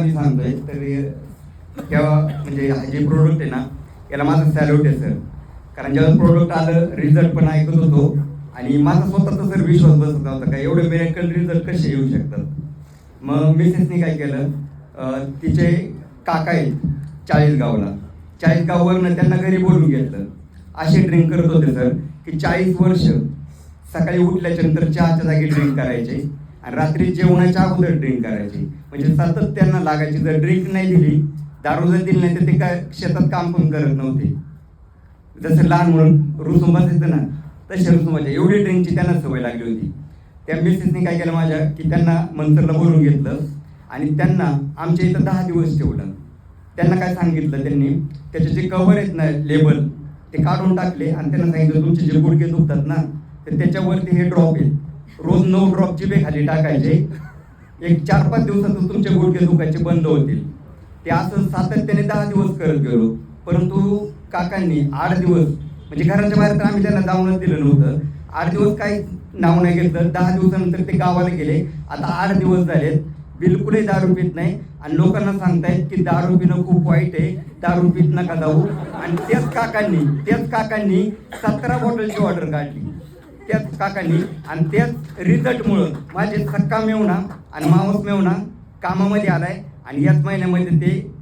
मी सांगतोय तर तेव्हा म्हणजे जे प्रोडक्ट आहे ना याला माझं सॅल्यूट आहे सर कारण जेव्हा प्रोडक्ट आलं रिझल्ट पण ऐकत होतो. आणि माझा स्वतःचा सर विश्वास बसत नव्हता का एवढे मिरेकल रिझल्ट कसे येऊ शकतात? मग मिसेसने काय केलं तिचे काका आहेत चाळीसगावला. चाळीसगाववरनं त्यांना घरी बोलून घेतलं. असे ड्रिंक करत होते सर की चाळीस वर्ष सकाळी उठल्याच्या नंतर चहाच्या जागी ड्रिंक करायचे. आणि रात्री जेवणाच्या अगोदर ड्रिंक करायची. म्हणजे सतत त्यांना लागायची जर ड्रिंक नाही दिली दारू जर दिली नाही तर ते काय शेतात काम पण करत नव्हते. जसं लहान म्हणून रुसून बसायचं ना तसे रुसून बसायचे. एवढी ड्रिंकची त्यांना सवय लागली होती. त्या मिसेसने काय केलं माझ्या की त्यांना मंतरला बोलून घेतलं आणि त्यांना आमच्या इथं दहा दिवस ठेवलं त्यांना काय सांगितलं त्यांनी त्याचे जे कव्हर आहेत ना लेबल ते काढून टाकले आणि त्यांना सांगितलं तुमचे जे गुडघे दुखतात ना तर त्याच्यावरती हे ड्रॉप आहेत रोज नऊ ड्रॉपची बे खाली टाकायचे. एक चार पाच दिवसातच तुमचे गुडघे दुखायचे बंद होतील. ते असं सातत्याने दहा दिवस करत गेलो. परंतु काकांनी आठ दिवस म्हणजे घराच्या बाहेर तर आम्ही त्यांना जाऊनच दिलं नव्हतं. आठ दिवस काही नाव नाही घेतलं. दहा दिवसानंतर ते गावाला गेले. आता आठ दिवस झालेत. बिलकुलही दारू पित नाही. आणि लोकांना सांगतायत की दारू पिणं खूप वाईट आहे. दारू पित नका जाऊ. आणि त्याच काकांनी त्याच काकांनी सतरा बॉटलची ऑर्डर काढली. त्याच काकांनी आणि त्याच रिझल्टमुळं माझे सक्का मेवणा आणि मावस मेवणा कामामध्ये आलाय आणि याच महिन्यामध्ये ते